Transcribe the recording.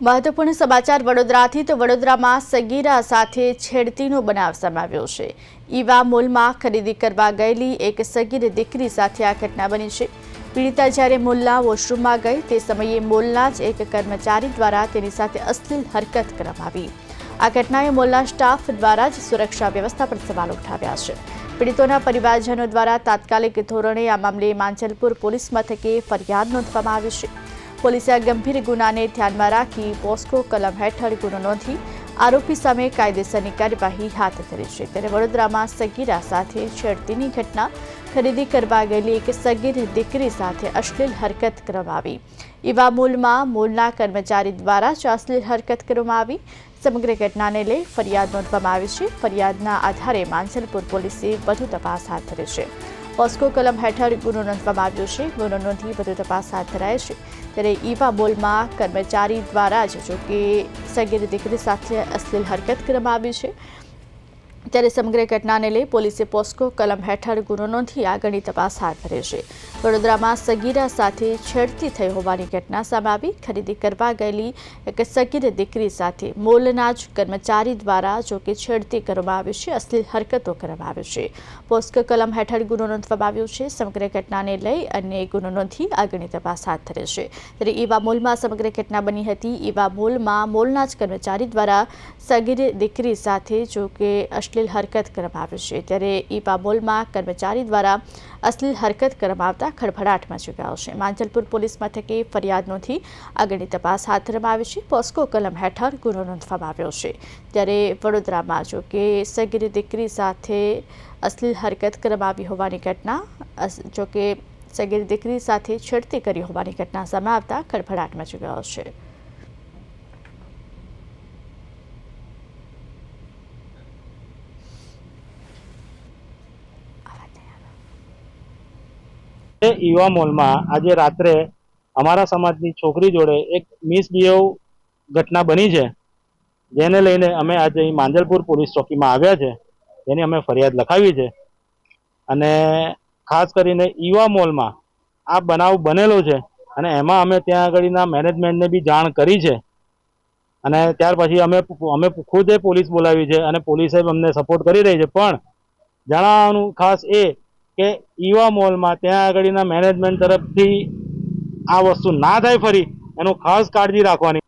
મહત્વપૂર્ણ સમાચાર વડોદરાથી તો વડોદરામાં સગીરા સાથે છેડતીનો બનાવ સમાવ્યો છે. ઈવા મોલમાં ખરીદી કરવા ગયેલી એક સગીર દીકરી સાથે આ ઘટના બની છે. પીડિતા જ્યારે મોલના વોશરૂમમાં ગઈ, તે સમયે મોલના જ એક કર્મચારી દ્વારા તેની સાથે અશ્લીલ હરકત કરવામાં આવી. આ ઘટનાએ મોલના સ્ટાફ દ્વારા જ સુરક્ષા વ્યવસ્થા પર સવાલ ઉઠાવ્યા છે. પીડિતોના પરિવારજનો દ્વારા તાત્કાલિક ધોરણે આ મામલે માંજલપુર પોલીસ મથકે ફરિયાદ નોંધવામાં આવી છે. પોલીસે આ ગંભીર ગુનાને ધ્યાનમાં રાખી પોસ્કો કલમ હેઠળ ગુનો નોંધી આરોપી સામે કાયદેસરની કાર્યવાહી હાથ ધરી છે. ત્યારે વડોદરામાં સગીરા સાથે છેડતીની ઘટના ખરીદી કરવા ગયેલી એક સગીર દીકરી સાથે અશ્લીલ હરકત કરવામાં આવી. એવા મૂલમાં મૂલના કર્મચારી દ્વારા જ અશ્લીલ હરકત કરવામાં આવી. સમગ્ર ઘટનાને લઈ ફરિયાદ નોંધવામાં આવી છે. ફરિયાદના આધારે માંજલપુર પોલીસે વધુ તપાસ હાથ ધરી છે. પોસ્કો કલમ હેઠળ ગુનો નોંધવામાં આવ્યો છે. ગુનો નોંધી વધુ તપાસ હાથ ધરાય છે. ત્યારે ઈવા બોલમાં કર્મચારી દ્વારા જ, જો કે સગીર દીકરી સાથે અશ્લીલ હરકત કરવામાં આવી છે. ત્યારે સમગ્ર ઘટનાને લઈ પોલીસે પોસ્કો કલમ હેઠળ ગુનો નોંધી આગળની તપાસ હાથ ધરી છે. વડોદરામાં સગીરા સાથે છેડતી થઈ હોવાની ઘટના સામે આવી. ખરીદી કરવા ગયેલી એક સગીર દીકરી સાથે મોલના જ કર્મચારી દ્વારા જોકે છેડતી કરવામાં આવી છે, અશ્લીલ હરકતો કરવામાં આવી છે. પોસ્કો કલમ હેઠળ ગુનો નોંધવામાં આવ્યો છે. સમગ્ર ઘટનાને લઈ અન્ય ગુનો નોંધી આગળની તપાસ હાથ ધરી છે. ત્યારે ઈવા મોલમાં સમગ્ર ઘટના બની હતી. ઈવા મોલમાં મોલના જ કર્મચારી દ્વારા સગીર દીકરી સાથે જો કે અશ્લીલ હરકત કરવામાં આવી છે. ત્યારે ઈવા મોલમાં કર્મચારી દ્વારા અશ્લીલ હરકત કરવામાં આવતા ખળભળાટ મચી ગયો છે. માંજલપુર પોલીસ મથકે ફરિયાદ આગળની તપાસ હાથ ધરવામાં આવી છે. પોસ્કો કલમ હેઠળ ગુનો નોંધવામાં આવ્યો છે. ત્યારે વડોદરામાં જો કે સગીર દીકરી સાથે અશ્લીલ હરકત કરવામાં હોવાની ઘટના જોકે સગીર દીકરી સાથે છેડતી કરી હોવાની ઘટના સામે આવતા ખળભળાટ મચી છે. ઈવા મોલમાં આજે રાત્રે અમારા સમાજની છોકરી જોડે એક મિસબિહેવ ઘટના બની છે. જેને લઈને અમે આજે અહીં માંજલપુર પોલીસ ચોકીમાં આવ્યા છે. જેની અમે ફરિયાદ લખાવી છે. અને ખાસ કરીને ઈવા મોલમાં આ બનાવ બનેલો છે અને એમાં અમે ત્યાં આગળના મેનેજમેન્ટને બી જાણ કરી છે. અને ત્યાર પછી અમે અમે ખુદે પોલીસ બોલાવી છે અને પોલીસે અમને સપોર્ટ કરી રહી છે. પણ જણાવવાનું ખાસ એ કે ઈવા મોલમાં ત્યાં આગળના મેનેજમેન્ટ તરફથી આ વસ્તુ ના થાય ફરી, એનું ખાસ કાળજી રાખવાની.